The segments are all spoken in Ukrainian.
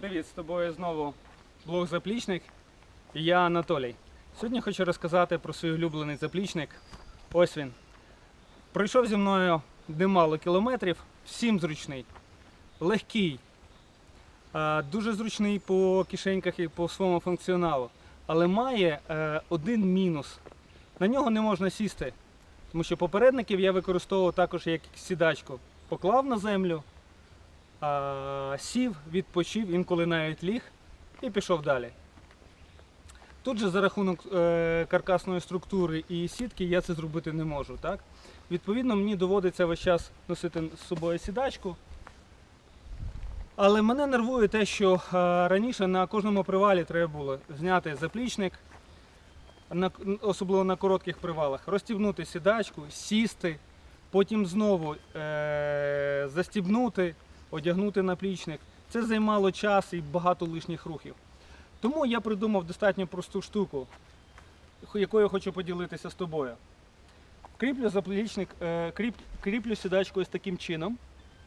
Привіт, з тобою знову блог Заплічник. І я Анатолій. Сьогодні хочу розказати про свій улюблений заплічник. Ось він. Пройшов зі мною немало кілометрів, всім зручний, легкий, дуже зручний по кишеньках і по своєму функціоналу. Але має е, один мінус. На нього не можна сісти, тому що попередників я використовував також як сідачку. Поклав на землю, сів, відпочив, інколи навіть ліг і пішов далі. Тут же за рахунок е, каркасної структури і сітки я це зробити не можу. Так? Відповідно, мені доводиться весь час носити з собою сідачку. Але мене нервує те, що е, раніше на кожному привалі треба було зняти заплічник, особливо на коротких привалах, розстібнути сідачку, сісти, потім знову е, застібнути, одягнути наплічник. Це займало час і багато лишніх рухів. Тому я придумав достатньо просту штуку, якою хочу поділитися з тобою. Кріплю заплічник, е, кріп, кріплю сідачку ось таким чином.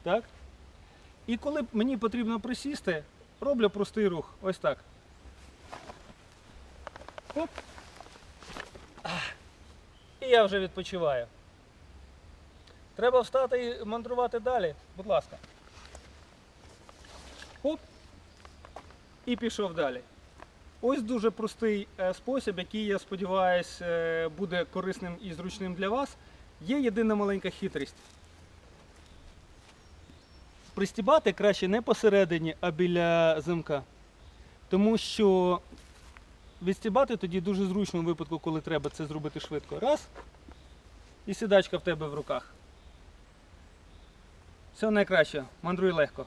Так? І коли мені потрібно присісти, роблю простий рух. Ось так. Оп. І я вже відпочиваю. Треба встати і мандрувати далі. Будь ласка. Оп. І пішов далі. Ось дуже простий е, спосіб, який, я сподіваюся, е, буде корисним і зручним для вас. Є єдина маленька хитрість. Пристібати краще не посередині, а біля замка. Тому що відстібати тоді дуже зручно у випадку, коли треба це зробити швидко. Раз. І сідачка в тебе в руках. Все найкраще. Мандруй легко.